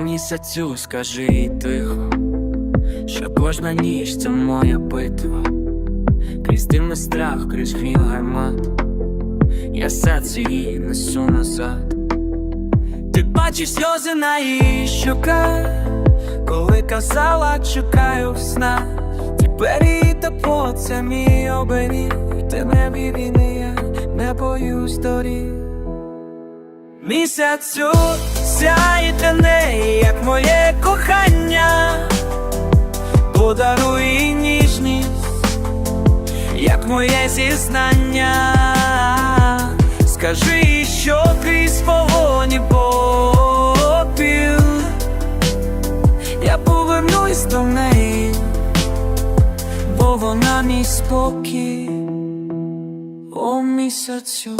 місяцю скажи їй тихо, що кожна ніч це моя битва, крізь дим і страх, крізь гріх гармат, я серце її несу назад. Ти бачиш сльози на її щоках, коли казала, чекаю в снах. Тепер її тепло, це мій оберіг, ти не війни, я не боюсь доріг. Місяцю сяє для неї, як моє кохання, подаруй їй ніжність, як моє зізнання, скажи, що крізь вогоні попіл, я повернусь до неї, бо вона мій спокій, о місяцю.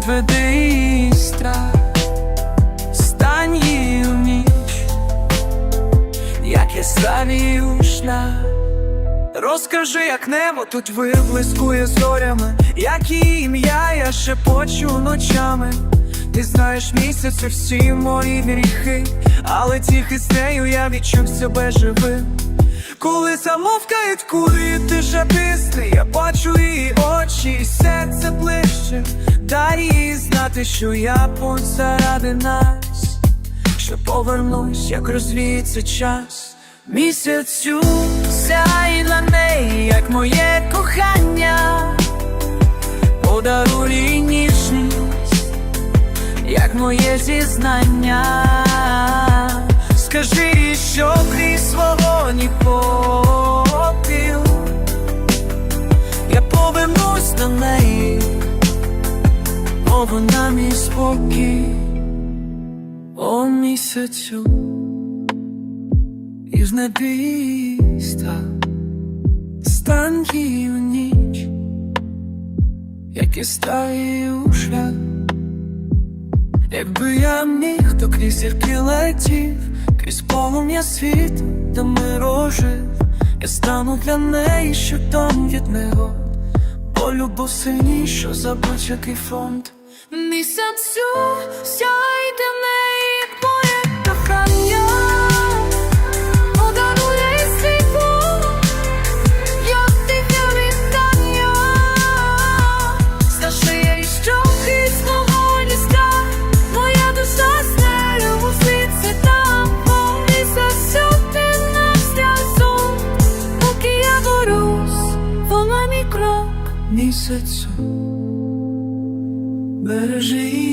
Підведи її страх, стань її в ніч, як я ставію шлях. Розкажи, як небо тут виблискує зорями, як її ім'я я шепочу ночами. Ти знаєш місяцю всі мої гріхи, але тільки з нею я відчув себе живим. Коли замовкають курити шаписти, я бачу її очі, і серце ближче. Дай їй знати, що я тут заради нас, що повернусь, як розвіється час. Місяцю сяй на неї, як моє кохання, подаруй ніжність, як моє зізнання. Скажи, що крізь бо вона мій спокій, о місяцю, і з небіста стань її в ніч, як і стає у шлях. Якби я міг, то крізь зірки летів, крізь полум'я світ, де миру жив, я стану для неї щитом від негод, бо любов сильніша за будь-який фронт. Місяцю сяйте в неї, як моє кохання, подарує світло, як тихе вітання. Скажи їй, що крізь вогонь і страх, моя душа з нею у там, поки я борюсь, вона мій крок. Місяцю бережи